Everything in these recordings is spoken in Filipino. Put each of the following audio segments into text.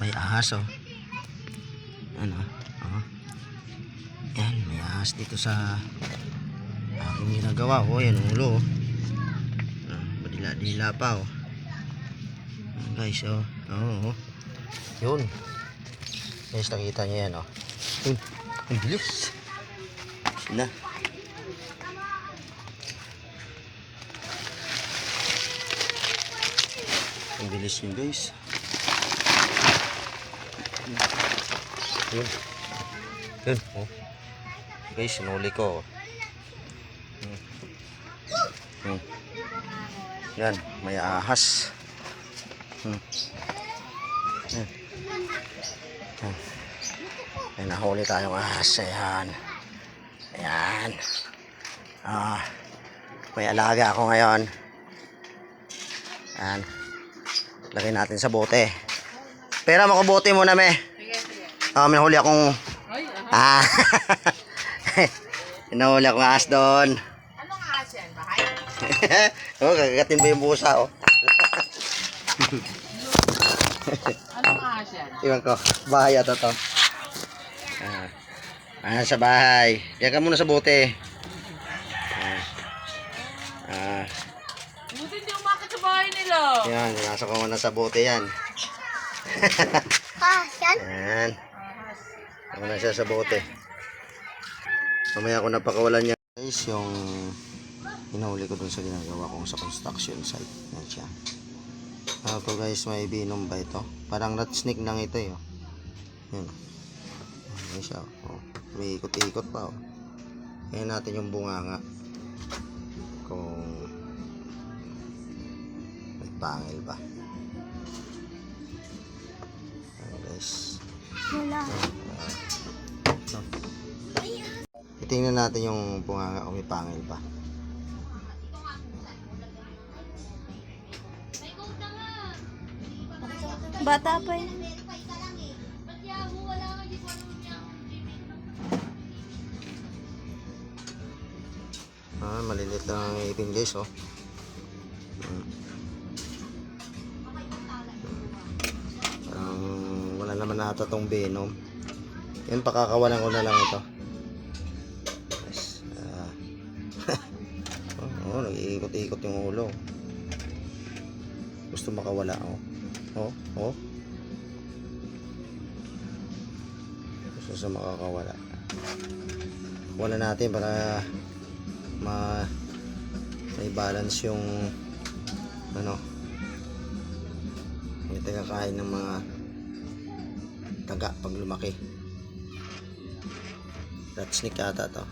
May ahas oh. Ano? Oh. Yan, may ahas dito sa aking ginagawa. Oh, yan ulo. Oh. Ah, Badila-dila pa oh. Guys oh. Oo. Oh, Yun. Guys, nakita niyo yan oh. Yun. Ang bilis. Na. Ang bilis niyo guys. Yun. Yun. Oh. Guys, sinuli ko. Hmm. Hmm. Yan, may ahas. Hmm. Hmm. Hmm. May nahuli tayong ahas. Ayan. Ayan. Ah, may alaga ako ngayon. Ayan. Lagay natin sa bote. Pera bote muna, me. Ah, may nahuli akong... Ah. may nahuli akong ahas doon. Anong ahas yan? Bahay? oh, kagagatin mo yung busa, oh. Anong ahas yan? Iwan ko. Bahay ata to. Ah. Ah, sa bahay. Diyan ka muna sa bote. Ah. Ah. Buti hindi umakit sa bahay nila. Yan, nasa ko muna sa bote yan. Ah, yan? Yan. Ahas. Ako na siya sa bote. Mamaya ako napakawalan niya. Guys, yung hinahuli ko dun sa ginagawa kong sa construction site. Yan siya. Ako guys, may binom ba ito? Parang rat snake lang ito eh. oh. Yan. Yan siya. Oh. May ikot-ikot pa. Oh. Yan natin yung bunganga. Kung may pangil ba. Guys. Wala. Titingnan natin yung bunganga kung may pangil pa. Bata pa yun. Ah, malilit lang ang ipin guys, oh. Naman nata tong venom. Yan, pakakawalan ko na lang ito. Yes. Ah. oh, oh, nag-iikot-ikot yung ulo. Gusto makawala, oh. Oh, oh. Gusto sa makakawala. Wala natin para ma may balance yung ano may tagakain ng mga taga pag lumaki rat snake ata to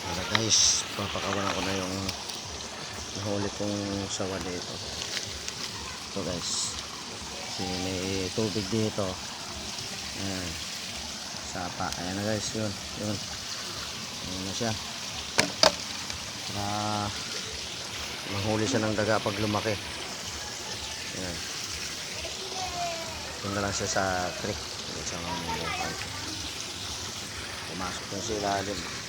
Wala guys papakawalan ko na yung nahuli kong sawa dito ito guys kasi may tubig dito ayan sapa ayan na guys yun yun Ayan na siya. Para mahuli siya ng daga pag lumaki. Ayan. Punta lang siya sa creek. Sa mga Pumasok na sa ilalim.